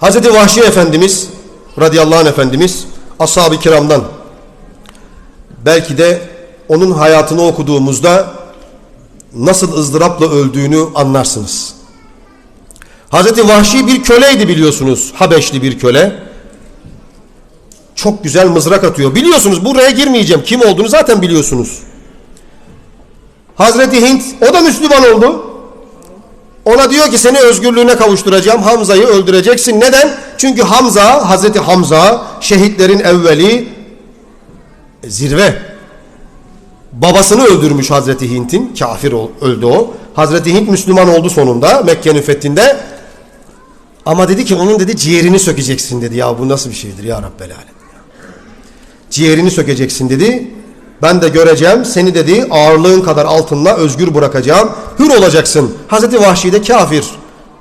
Hazreti Vahşi Efendimiz radıyallahu anh Efendimiz ashab-ı kiramdan belki de onun hayatını okuduğumuzda nasıl ızdırapla öldüğünü anlarsınız. Hazreti Vahşi bir köleydi biliyorsunuz. Habeşli bir köle. Çok güzel mızrak atıyor. Biliyorsunuz buraya girmeyeceğim. Kim olduğunu zaten biliyorsunuz. Hazreti Hint o da Müslüman oldu. Ona diyor ki seni özgürlüğüne kavuşturacağım. Hamza'yı öldüreceksin. Neden? Çünkü Hamza, Hazreti Hamza şehitlerin evveli e, zirve. Babasını öldürmüş Hazreti Hint'in. Kafir öldü o. Hazreti Hint Müslüman oldu sonunda Mekke'nin fethinde. Ama dedi ki onun dedi ciğerini sökeceksin dedi. Ya bu nasıl bir şeydir ya Rabbel Alem. Ciğerini sökeceksin dedi. Ben de göreceğim seni dedi ağırlığın kadar altınla özgür bırakacağım. Hür olacaksın. Hazreti Vahşi de kafir.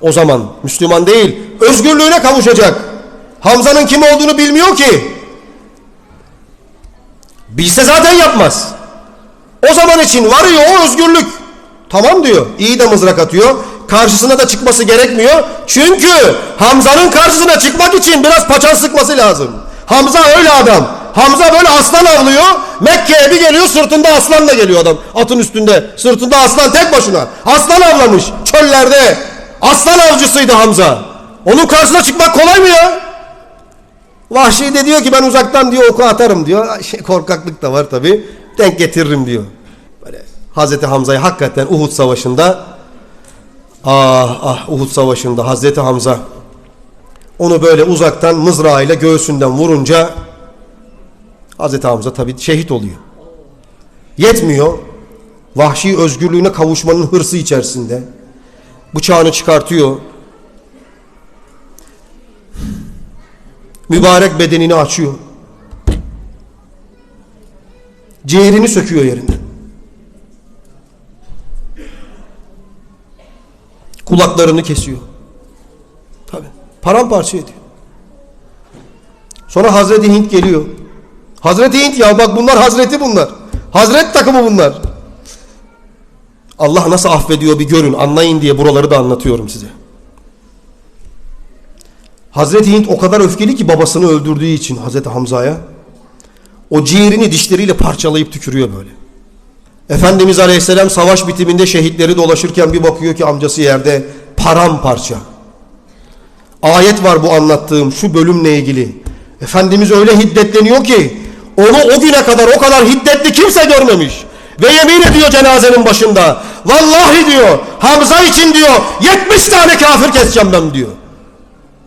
O zaman Müslüman değil. Özgürlüğüne kavuşacak. Hamza'nın kim olduğunu bilmiyor ki. Bilse zaten yapmaz. O zaman için varıyor o özgürlük. Tamam diyor. İyi de mızrak atıyor. Karşısına da çıkması gerekmiyor. Çünkü Hamza'nın karşısına çıkmak için biraz paçan sıkması lazım. Hamza öyle adam. Hamza böyle aslan avlıyor. Mekke'ye bir geliyor sırtında aslanla geliyor adam. Atın üstünde. Sırtında aslan tek başına. Aslan avlamış çöllerde. Aslan avcısıydı Hamza. Onun karşısına çıkmak kolay mı ya? Vahşi de diyor ki ben uzaktan diyor oku atarım diyor. Şey, korkaklık da var tabi. Denk getiririm diyor. Böyle Hazreti Hamza'yı hakikaten Uhud Savaşı'nda ah ah Uhud Savaşı'nda Hazreti Hamza onu böyle uzaktan mızrağıyla göğsünden vurunca Hazreti Hamza tabi şehit oluyor. Yetmiyor. Vahşi özgürlüğüne kavuşmanın hırsı içerisinde. Bıçağını çıkartıyor. Mübarek bedenini açıyor. Ciğerini söküyor yerinden. Kulaklarını kesiyor. Tabi. Paramparça ediyor. Sonra Hazreti Hint geliyor. Hazreti Hint ya bak bunlar Hazreti bunlar. Hazret takımı bunlar. Allah nasıl affediyor bir görün anlayın diye buraları da anlatıyorum size. Hazreti Hint o kadar öfkeli ki babasını öldürdüğü için Hazreti Hamza'ya o ciğerini dişleriyle parçalayıp tükürüyor böyle. Efendimiz Aleyhisselam savaş bitiminde şehitleri dolaşırken bir bakıyor ki amcası yerde paramparça. Ayet var bu anlattığım şu bölümle ilgili. Efendimiz öyle hiddetleniyor ki onu o güne kadar o kadar hiddetli kimse görmemiş. Ve yemin ediyor cenazenin başında. Vallahi diyor Hamza için diyor 70 tane kafir keseceğim ben diyor.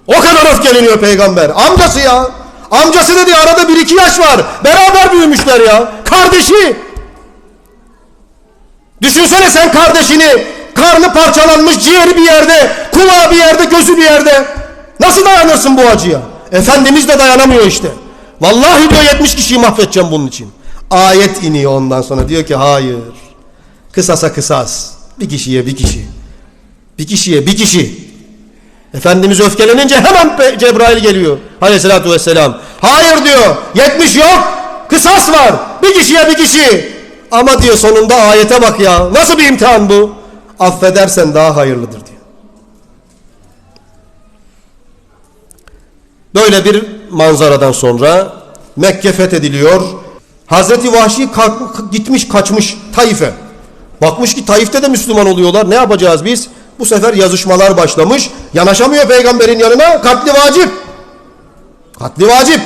O kadar öfkeleniyor peygamber. Amcası ya. Amcası dedi arada bir iki yaş var. Beraber büyümüşler ya. Kardeşi. Düşünsene sen kardeşini karnı parçalanmış ciğeri bir yerde, kulağı bir yerde, gözü bir yerde. Nasıl dayanırsın bu acıya? Efendimiz de dayanamıyor işte. Vallahi diyor 70 kişiyi mahvedeceğim bunun için. Ayet iniyor ondan sonra diyor ki hayır. Kısasa kısas. Bir kişiye bir kişi. Bir kişiye bir kişi. Efendimiz öfkelenince hemen Cebrail geliyor. Aleyhissalatü vesselam. Hayır diyor. 70 yok. Kısas var. Bir kişiye bir kişi. Ama diyor sonunda ayete bak ya. Nasıl bir imtihan bu? Affedersen daha hayırlıdır diyor. Böyle bir manzaradan sonra Mekke fethediliyor. Hazreti Vahşi kalk- gitmiş kaçmış Taif'e. Bakmış ki Taif'te de Müslüman oluyorlar. Ne yapacağız biz? Bu sefer yazışmalar başlamış. Yanaşamıyor peygamberin yanına. Katli vacip. Katli vacip.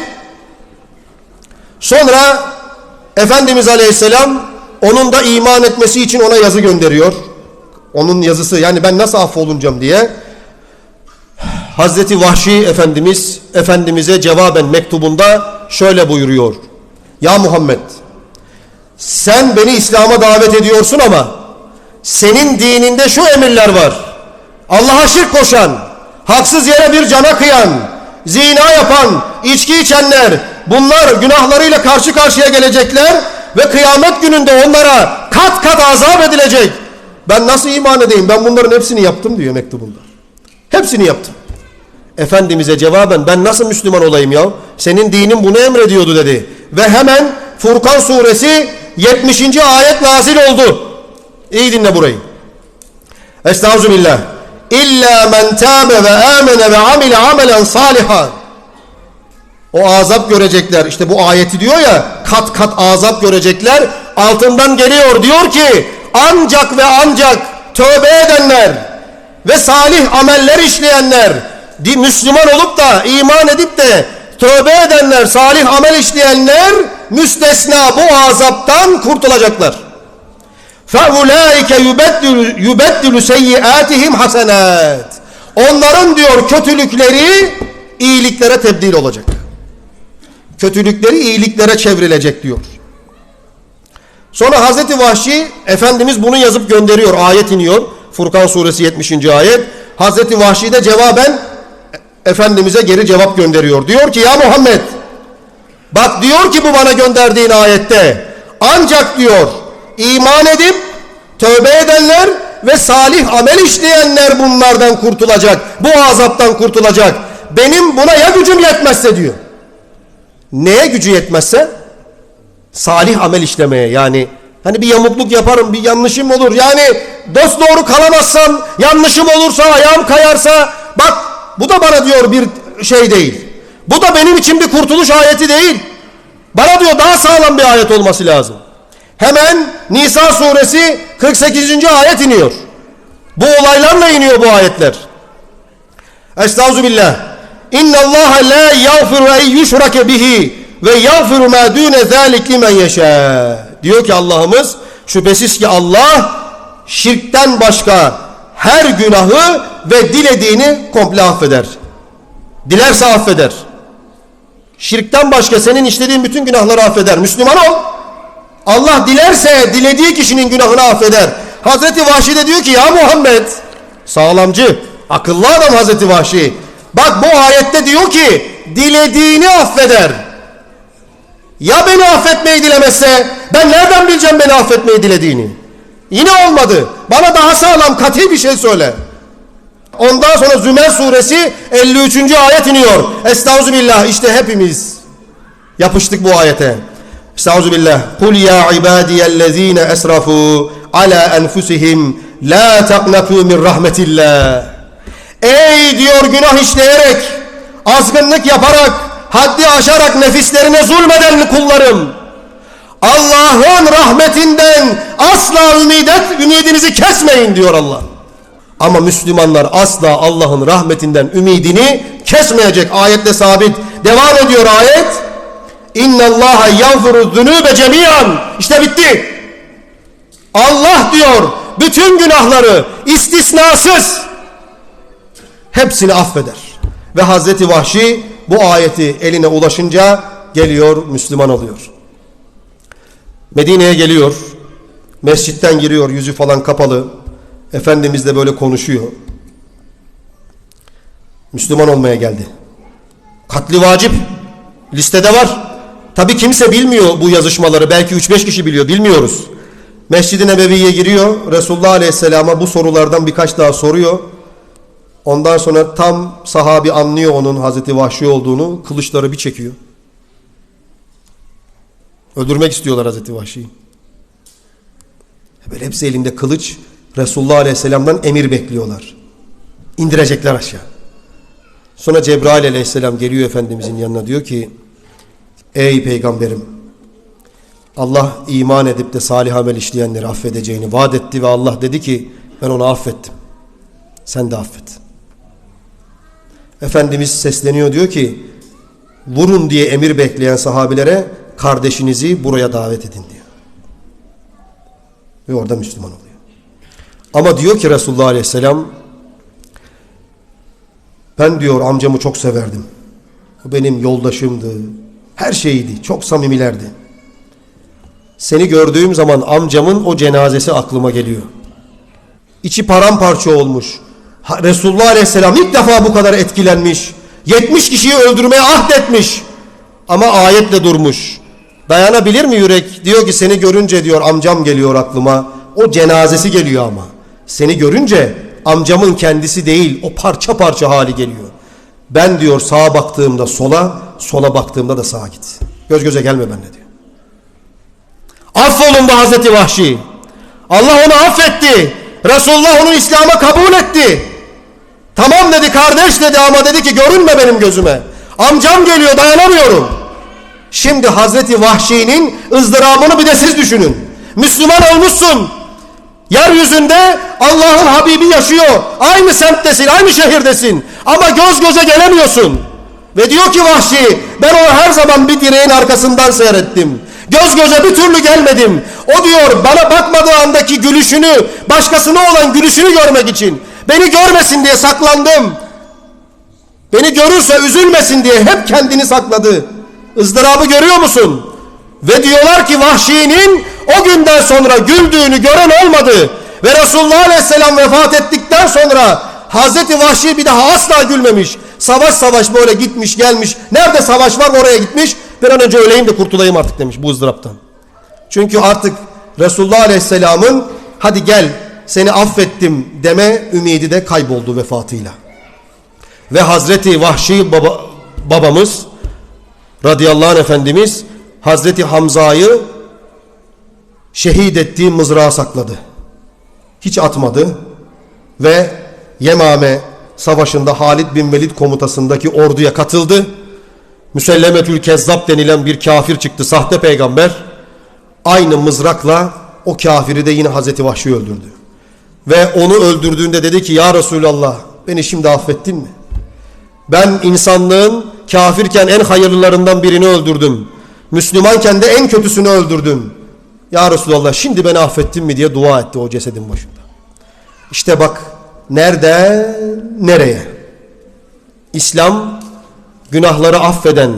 Sonra Efendimiz Aleyhisselam onun da iman etmesi için ona yazı gönderiyor. Onun yazısı yani ben nasıl affolunacağım diye. Hazreti Vahşi Efendimiz Efendimiz'e cevaben mektubunda şöyle buyuruyor. Ya Muhammed sen beni İslam'a davet ediyorsun ama senin dininde şu emirler var. Allah'a şirk koşan, haksız yere bir cana kıyan, zina yapan, içki içenler bunlar günahlarıyla karşı karşıya gelecekler ve kıyamet gününde onlara kat kat azap edilecek. Ben nasıl iman edeyim? Ben bunların hepsini yaptım diyor mektubunda. Hepsini yaptım. Efendimiz'e cevaben ben nasıl Müslüman olayım ya? Senin dinin bunu emrediyordu dedi. Ve hemen Furkan suresi 70. ayet nazil oldu. İyi dinle burayı. Estağfirullah. İlla men tâbe ve âmene ve amile amelen salihan. O azap görecekler. İşte bu ayeti diyor ya kat kat azap görecekler. Altından geliyor diyor ki ancak ve ancak tövbe edenler ve salih ameller işleyenler Müslüman olup da iman edip de tövbe edenler salih amel işleyenler müstesna bu azaptan kurtulacaklar. فَاُولَٰئِكَ يُبَدِّلُ, يُبَدِّلُ سَيِّئَاتِهِمْ hasenat. Onların diyor kötülükleri iyiliklere tebdil olacak. Kötülükleri iyiliklere çevrilecek diyor. Sonra Hazreti Vahşi Efendimiz bunu yazıp gönderiyor. Ayet iniyor. Furkan suresi 70. ayet. Hazreti Vahşi de cevaben Efendimiz'e geri cevap gönderiyor. Diyor ki ya Muhammed bak diyor ki bu bana gönderdiğin ayette ancak diyor iman edip tövbe edenler ve salih amel işleyenler bunlardan kurtulacak. Bu azaptan kurtulacak. Benim buna ya gücüm yetmezse diyor. Neye gücü yetmezse? Salih amel işlemeye yani hani bir yamukluk yaparım bir yanlışım olur yani dost doğru kalamazsam yanlışım olursa ayağım kayarsa bak bu da bana diyor bir şey değil. Bu da benim için bir kurtuluş ayeti değil. Bana diyor daha sağlam bir ayet olması lazım. Hemen Nisa suresi 48. ayet iniyor. Bu olaylarla iniyor bu ayetler. Estağfirullah. İnna Allah la yaghfiru en yushrake bihi ve yaghfiru ma dune zalik limen yasha. Diyor ki Allah'ımız şüphesiz ki Allah şirkten başka her günahı ve dilediğini komple affeder. Dilerse affeder. Şirkten başka senin işlediğin bütün günahları affeder. Müslüman ol. Allah dilerse dilediği kişinin günahını affeder. Hazreti Vahşi de diyor ki ya Muhammed sağlamcı, akıllı adam Hazreti Vahşi. Bak bu ayette diyor ki dilediğini affeder. Ya beni affetmeyi dilemezse ben nereden bileceğim beni affetmeyi dilediğini? Yine olmadı. Bana daha sağlam katı bir şey söyle. Ondan sonra Zümer suresi 53. ayet iniyor. Estağfirullah işte hepimiz yapıştık bu ayete. Estağfirullah. Kul ya ibadiyellezine esrafu ala enfusihim la taqnatu min rahmetillah. Ey diyor günah işleyerek, azgınlık yaparak, haddi aşarak nefislerine zulmeden kullarım. Allah'ın rahmetinden asla ümid et, ümidinizi kesmeyin diyor Allah. Ama Müslümanlar asla Allah'ın rahmetinden ümidini kesmeyecek. Ayette sabit. Devam ediyor ayet. İnna Allah yağfiru zunube cemiyan. İşte bitti. Allah diyor bütün günahları istisnasız hepsini affeder. Ve Hazreti Vahşi bu ayeti eline ulaşınca geliyor Müslüman oluyor. Medine'ye geliyor. Mescitten giriyor yüzü falan kapalı. Efendimiz de böyle konuşuyor. Müslüman olmaya geldi. Katli vacip. Listede var. Tabi kimse bilmiyor bu yazışmaları. Belki 3-5 kişi biliyor. Bilmiyoruz. Mescid-i Nebevi'ye giriyor. Resulullah Aleyhisselam'a bu sorulardan birkaç daha soruyor. Ondan sonra tam sahabi anlıyor onun Hazreti Vahşi olduğunu. Kılıçları bir çekiyor. Öldürmek istiyorlar Hazreti Vahşi'yi. Böyle hepsi elinde kılıç. Resulullah Aleyhisselam'dan emir bekliyorlar. İndirecekler aşağı. Sonra Cebrail Aleyhisselam geliyor Efendimizin yanına diyor ki Ey peygamberim Allah iman edip de salih amel işleyenleri affedeceğini vaat etti ve Allah dedi ki ben onu affettim. Sen de affet. Efendimiz sesleniyor diyor ki vurun diye emir bekleyen sahabilere kardeşinizi buraya davet edin diyor. Ve orada Müslüman oluyor. Ama diyor ki Resulullah Aleyhisselam ben diyor amcamı çok severdim. O benim yoldaşımdı. Her şeydi. Çok samimilerdi. Seni gördüğüm zaman amcamın o cenazesi aklıma geliyor. İçi paramparça olmuş. Resulullah Aleyhisselam ilk defa bu kadar etkilenmiş. 70 kişiyi öldürmeye ahdetmiş. Ama ayetle durmuş. Dayanabilir mi yürek? Diyor ki seni görünce diyor amcam geliyor aklıma. O cenazesi geliyor ama. Seni görünce amcamın kendisi değil o parça parça hali geliyor. Ben diyor sağa baktığımda sola, sola baktığımda da sağa git. Göz göze gelme benimle diyor. Affolun bu Hazreti Vahşi. Allah onu affetti. Resulullah onu İslam'a kabul etti. Tamam dedi kardeş dedi ama dedi ki görünme benim gözüme. Amcam geliyor dayanamıyorum. Şimdi Hazreti Vahşi'nin ızdırabını bir de siz düşünün. Müslüman olmuşsun. Yeryüzünde Allah'ın Habibi yaşıyor. Aynı semttesin, aynı şehirdesin. Ama göz göze gelemiyorsun. Ve diyor ki Vahşi, ben onu her zaman bir direğin arkasından seyrettim. Göz göze bir türlü gelmedim. O diyor bana bakmadığı andaki gülüşünü, başkasına olan gülüşünü görmek için. Beni görmesin diye saklandım. Beni görürse üzülmesin diye hep kendini sakladı. Izdırabı görüyor musun? Ve diyorlar ki Vahşi'nin o günden sonra güldüğünü gören olmadı. Ve Resulullah Aleyhisselam vefat ettikten sonra Hazreti Vahşi bir daha asla gülmemiş. Savaş savaş böyle gitmiş gelmiş. Nerede savaş var oraya gitmiş. Bir an önce öleyim de kurtulayım artık demiş bu ızdıraptan. Çünkü artık Resulullah Aleyhisselam'ın hadi gel seni affettim deme ümidi de kayboldu vefatıyla. Ve Hazreti Vahşi baba, babamız radıyallahu anh efendimiz Hazreti Hamza'yı şehit ettiği mızrağa sakladı. Hiç atmadı ve Yemame savaşında Halid bin Velid komutasındaki orduya katıldı. Müsellemetül Kezzab denilen bir kafir çıktı sahte peygamber. Aynı mızrakla o kafiri de yine Hazreti Vahşi öldürdü. Ve onu öldürdüğünde dedi ki ya Resulallah beni şimdi affettin mi? Ben insanlığın kafirken en hayırlılarından birini öldürdüm. Müslümanken de en kötüsünü öldürdüm. Ya Resulallah şimdi beni affettin mi diye dua etti o cesedin başında. İşte bak nerede nereye? İslam günahları affeden,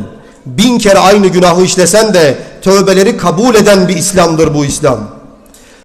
bin kere aynı günahı işlesen de tövbeleri kabul eden bir İslam'dır bu İslam.